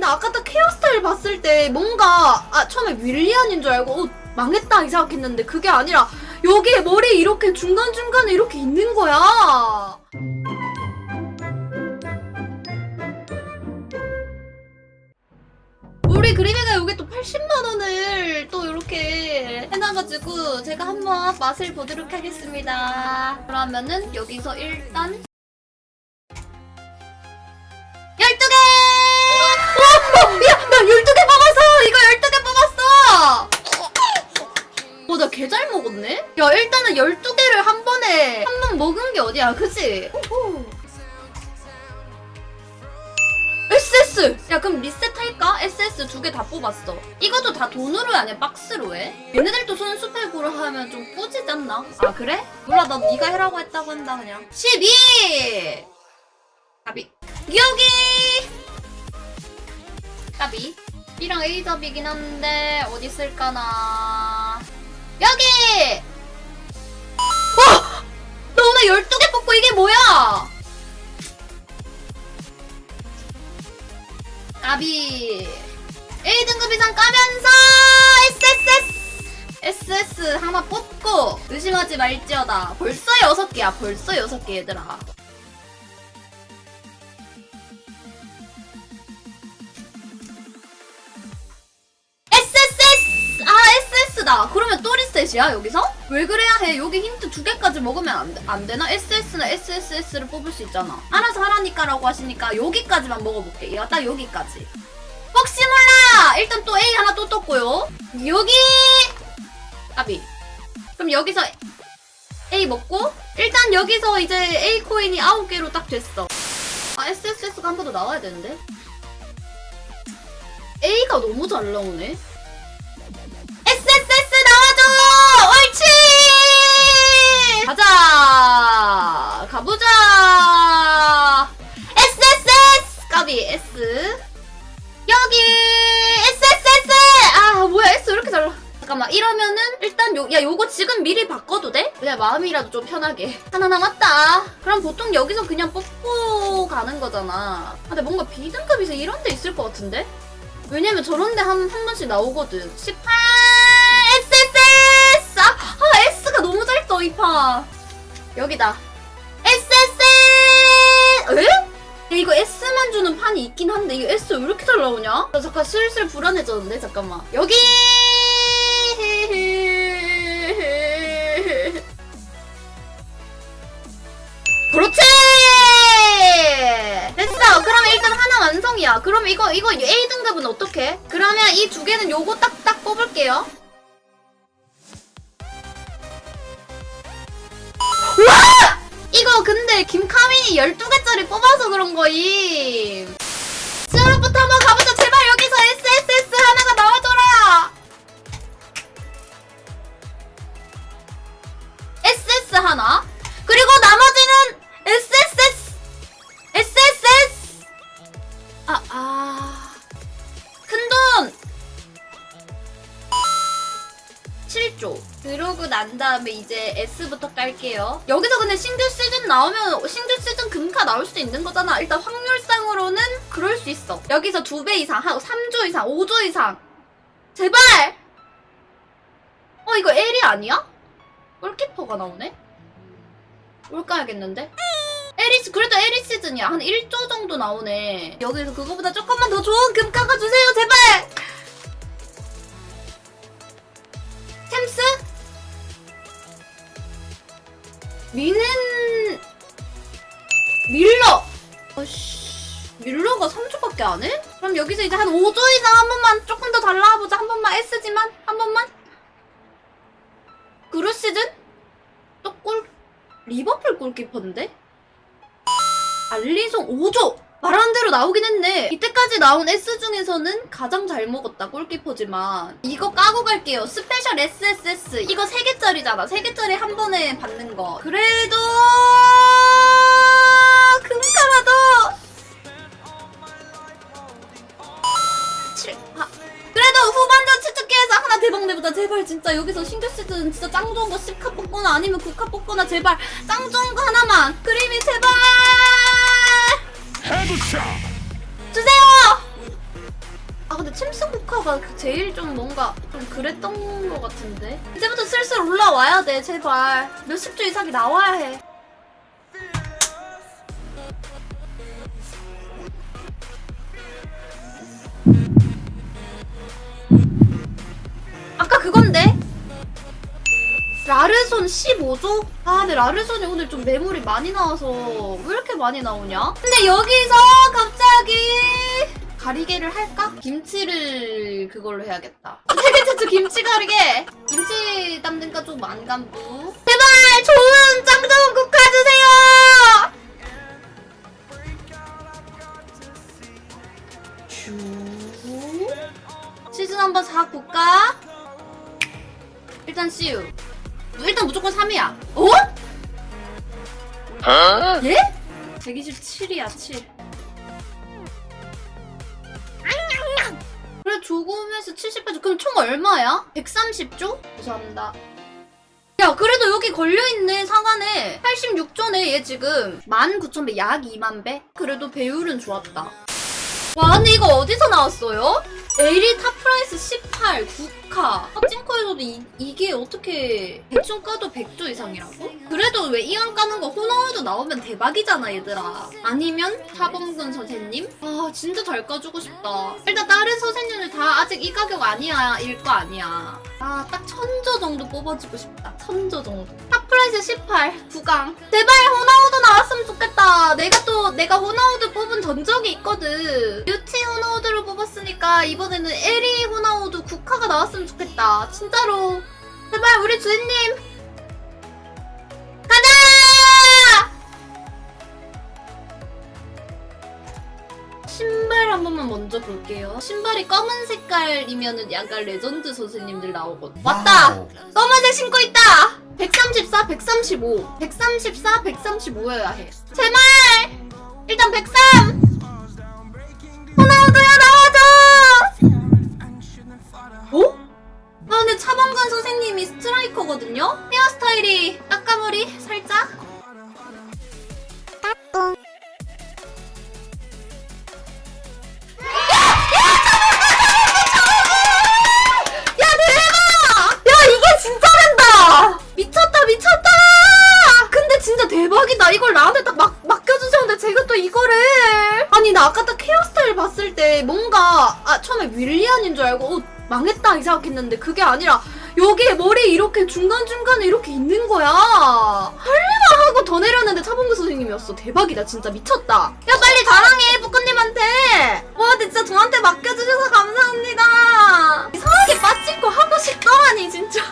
나 아까 딱 헤어스타일 봤을 때 뭔가 아 처음에 윌리안인 줄 알고 어, 망했다 이 생각했는데 그게 아니라 여기에 머리 이렇게 중간중간에 이렇게 있는 거야. 우리 그림이가 여기 또 80만 원을 또 이렇게 해놔가지고 제가 한번 맛을 보도록 하겠습니다. 그러면은 여기서 일단 그치? SS! 야, 그럼 리셋할까? SS 두 개 다 뽑았어. 이것도 다 돈으로 해, 아니야 박스로 해? 얘네들도 손수팩으로 하면 좀 꾸지지 않나? 아, 그래? 몰라, 나 네가 해라고 했다고 한다, 그냥. 12! 가비. 여기! 까비. B랑 A 접이긴 한데, 어디 있을까나. 여기! 오늘 12개 뽑고 이게 뭐야? 까비. A 등급 이상 까면서 SSS! SS 하나 뽑고 의심하지 말지어다. 벌써 6개야. 벌써 6개 얘들아. SS다. 그러면 또 리셋이야, 여기서? 왜 그래야 해? 여기 힌트 두 개까지 먹으면 안, 돼- 안 되나? SS나 SSS를 뽑을 수 있잖아. 알아서 하라니까라고 하시니까 여기까지만 먹어볼게. 야, 딱 여기까지. 혹시 몰라! 일단 또 A 하나 또 떴고요. 여기! 까비. 그럼 여기서 A 먹고, 일단 여기서 이제 A 코인이 9개로 딱 됐어. 아, SSS가 한 번 더 나와야 되는데? A가 너무 잘 나오네. 까비, S. 여기! SSS! 아, 뭐야, S 왜 이렇게 잘 나? 잠깐만, 이러면은, 일단 요, 야, 요거 지금 미리 바꿔도 돼? 그냥 마음이라도 좀 편하게. 하나 남았다. 그럼 보통 여기서 그냥 뽑고 가는 거잖아. 아, 근데 뭔가 B등급에서 이런 데 있을 것 같은데? 왜냐면 저런 데 한, 한 번씩 나오거든. 18! SSS! 아, 아 S가 너무 잘 떠, 이 판. 여기다. SSS! 에? 야, 이거 S만 주는 판이 있긴 한데, 이거 S 왜 이렇게 잘 나오냐? 나 잠깐 슬슬 불안해졌는데, 잠깐만. 여기! 그렇지! 됐어! 그러면 일단 하나 완성이야. 그럼 이거, 이거 A등급은 어떻게? 그러면 이 두 개는 요거 딱딱 뽑을게요. 와! 이거 근데 김카민이 12개짜리 뽑아서 그런 거임. 수요일부터 한번 가보자. 제발 여기서 SSS 하나가 나와 7조. 그러고 난 다음에 이제 S부터 깔게요. 여기서 근데 싱글 시즌 나오면 싱글 시즌 금카 나올 수도 있는 거잖아. 일단 확률상으로는 그럴 수 있어. 여기서 2배 이상 하고 3조 이상, 5조 이상. 제발! 어, 이거 L이 아니야? 골키퍼가 나오네? 올까야겠는데? 에리스 그래도 에리 시즌이야 한 1조 정도 나오네 여기서 그거보다 조금만 더 좋은 금가가 주세요 제발 미는 밀러 어씨 밀러가 3조밖에 안 해? 그럼 여기서 이제 한 5조 이상 한 번만 조금 더 달라보자 한 번만 S지만 한 번만 그루 시즌? 또 골 리버풀 골키퍼인데? 알리송 5조! 말한 대로 나오긴 했네. 이때까지 나온 S 중에서는 가장 잘 먹었다, 골키퍼지만. 이거 까고 갈게요. 스페셜 SSS. 이거 3개짜리잖아. 3개짜리 한 번에 받는 거. 그래도, 금카라도! 7, 아. 그래도 후반전 추측기에서 하나 대박 내보자. 제발 진짜 여기서 신규 시즌 진짜 짱 좋은 거 10카 뽑거나 아니면 9카 뽑거나 제발 짱 좋은 거 하나만. 그림이 제발! 해두자. 주세요. 아 근데 침수 국화가 그 제일 좀 뭔가 좀 그랬던 것 같은데? 이제부터 슬슬 올라와야 돼 제발. 몇십 주 이상이 나와야 해. 라르손 15조? 아 근데 라르손이 오늘 좀 매물이 많이 나와서 왜 이렇게 많이 나오냐? 근데 여기서 갑자기 가리개를 할까? 김치를 그걸로 해야겠다 세계 최초 김치 가리개! 김치 담는가 좀안 감고 제발 좋은 짱 좋은 국화 주세요! 슈 시즌 한번 4 국가 일단 CU 일단 무조건 3이야 어? 예? 127이야 7 그래 조금해서 70빼줘 그럼 총 얼마야? 130조? 감사합니다 야 그래도 여기 걸려있네 상한에 86조네 얘 지금 19,000배 약 2만 배? 그래도 배율은 좋았다 와 근데 이거 어디서 나왔어요? 에리 탑프라이스 18 국카. 찐코에서도 이, 이게 어떻게 대충 까도 100조 이상이라고? 그래도 왜 이왕 까는 거 호나우도 나오면 대박이잖아 얘들아. 아니면 사범근 선생님? 아 진짜 잘 까주고 싶다. 일단 다른 선생님들 다 아직 이 가격 아니야 일 거 아니야. 아 딱 천조 정도 뽑아주고 싶다. 천조 정도. 탑 프라이스 18 구강. 제발 호나우도 나왔으면 좋겠다. 내가 또 내가 호나우드 뽑은 전적이 있거든. 뷰티 호나우드를 뽑았으니까 이번에는 에리 호나우드 국화가 나왔으면 좋겠다. 진짜로. 제발 우리 주인님. 가자! 신발 한 번만 먼저 볼게요. 신발이 검은 색깔이면은 약간 레전드 선생님들 나오거든. 왔다! 검은색 신고 있다 134, 135 134, 135여야 해. 제발! 일단 103 호나우드야 나와줘! 어? 아 근데 차범근 선생님이 스트라이커거든요? 헤어스타일이 까까머리 살짝 때 뭔가 아 처음에 윌리안인 줄 알고 어, 망했다 이 생각했는데 그게 아니라 여기에 머리 이렇게 중간중간에 이렇게 있는 거야. 할리만 하고 더 내렸는데 차범근 선생님이었어. 대박이다 진짜 미쳤다. 야 빨리 자랑해 부꾸님한테. 와 진짜 저한테 맡겨주셔서 감사합니다. 이상하게 빠진 거 하고 싶더라니 진짜.